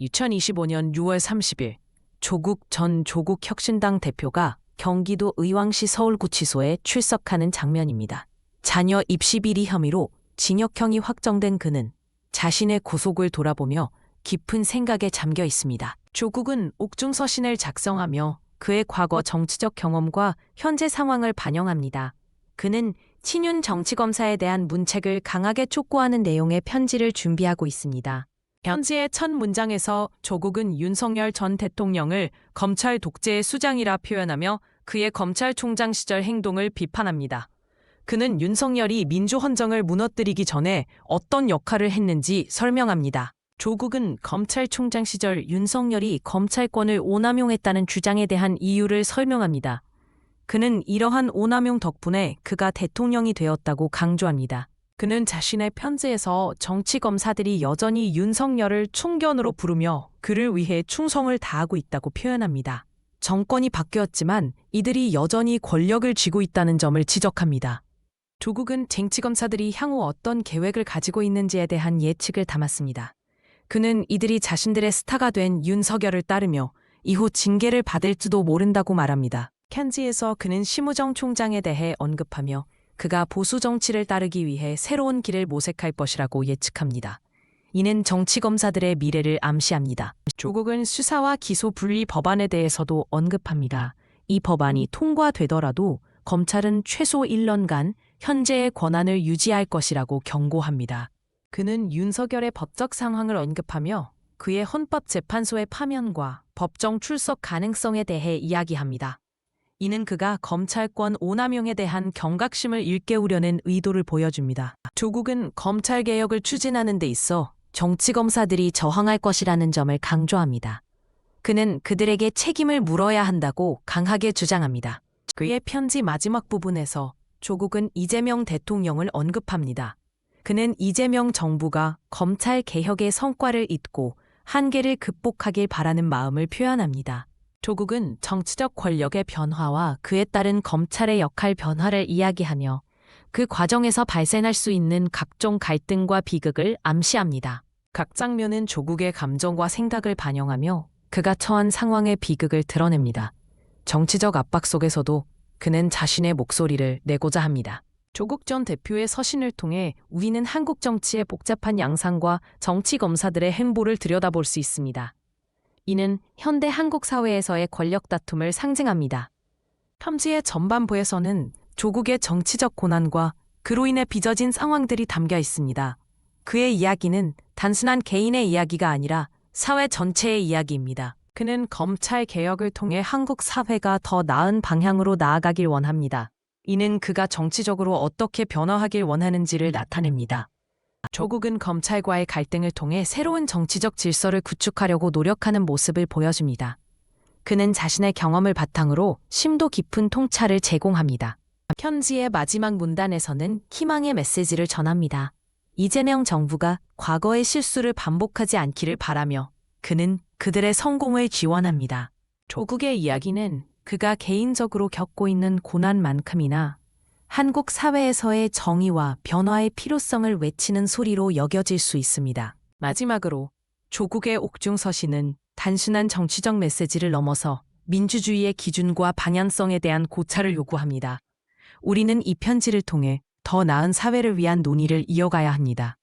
2025년 6월 30일 조국 전 조국 혁신당 대표가 경기도 의왕시 서울구치소에 출석하는 장면입니다. 자녀 입시 비리 혐의로 징역형이 확정된 그는 자신의 고속을 돌아보며 깊은 생각에 잠겨 있습니다. 조국은 옥중서신을 작성하며 그의 과거 정치적 경험과 현재 상황을 반영합니다. 그는 친윤 정치검사에 대한 문책을 강하게 촉구하는 내용의 편지를 준비하고 있습니다. 편지의 첫 문장에서 조국은 윤석열 전 대통령을 검찰 독재의 수장이라 표현하며 그의 검찰총장 시절 행동을 비판합니다. 그는 윤석열이 민주헌정을 무너뜨리기 전에 어떤 역할을 했는지 설명합니다. 조국은 검찰총장 시절 윤석열이 검찰권을 오남용했다는 주장에 대한 이유를 설명합니다. 그는 이러한 오남용 덕분에 그가 대통령이 되었다고 강조합니다. 그는 자신의 편지에서 정치 검사들이 여전히 윤석열을 충견으로 부르며 그를 위해 충성을 다하고 있다고 표현합니다. 정권이 바뀌었지만 이들이 여전히 권력을 쥐고 있다는 점을 지적합니다. 조국은 쟁치검사들이 향후 어떤 계획을 가지고 있는지에 대한 예측을 담았습니다. 그는 이들이 자신들의 스타가 된 윤석열을 따르며 이후 징계를 받을지도 모른다고 말합니다. 캔지에서 그는 심우정 총장에 대해 언급하며 그가 보수 정치를 따르기 위해 새로운 길을 모색할 것이라고 예측합니다. 이는 정치 검사들의 미래를 암시합니다. 조국은 수사와 기소 분리 법안에 대해서도 언급합니다. 이 법안이 통과되더라도 검찰은 최소 1년간 현재의 권한을 유지할 것이라고 경고합니다. 그는 윤석열의 법적 상황을 언급하며 그의 헌법재판소의 파면과 법정 출석 가능성에 대해 이야기합니다. 이는 그가 검찰권 오남용에 대한 경각심을 일깨우려는 의도를 보여줍니다. 조국은 검찰 개혁을 추진하는 데 있어 정치검사들이 저항할 것이라는 점을 강조합니다. 그는 그들에게 책임을 물어야 한다고 강하게 주장합니다. 그의 편지 마지막 부분에서 조국은 이재명 대통령을 언급합니다. 그는 이재명 정부가 검찰 개혁의 성과를 잇고 한계를 극복하길 바라는 마음을 표현합니다. 조국은 정치적 권력의 변화와 그에 따른 검찰의 역할 변화를 이야기하며 그 과정에서 발생할 수 있는 각종 갈등과 비극을 암시합니다. 각 장면은 조국의 감정과 생각을 반영하며 그가 처한 상황의 비극을 드러냅니다. 정치적 압박 속에서도 그는 자신의 목소리를 내고자 합니다. 조국 전 대표의 서신을 통해 우리는 한국 정치의 복잡한 양상과 정치 검사들의 행보를 들여다볼 수 있습니다. 이는 현대 한국 사회에서의 권력 다툼을 상징합니다. 편지의 전반부에서는 조국의 정치적 고난과 그로 인해 빚어진 상황들이 담겨 있습니다. 그의 이야기는 단순한 개인의 이야기가 아니라 사회 전체의 이야기입니다. 그는 검찰 개혁을 통해 한국 사회가 더 나은 방향으로 나아가길 원합니다. 이는 그가 정치적으로 어떻게 변화하길 원하는지를 나타냅니다. 조국은 검찰과의 갈등을 통해 새로운 정치적 질서를 구축하려고 노력하는 모습을 보여줍니다. 그는 자신의 경험을 바탕으로 심도 깊은 통찰을 제공합니다. 편지의 마지막 문단에서는 희망의 메시지를 전합니다. 이재명 정부가 과거의 실수를 반복하지 않기를 바라며 그는 그들의 성공을 지원합니다. 조국의 이야기는 그가 개인적으로 겪고 있는 고난만큼이나 한국 사회에서의 정의와 변화의 필요성을 외치는 소리로 여겨질 수 있습니다. 마지막으로 조국의 옥중서신은 단순한 정치적 메시지를 넘어서 민주주의의 기준과 방향성에 대한 고찰을 요구합니다. 우리는 이 편지를 통해 더 나은 사회를 위한 논의를 이어가야 합니다.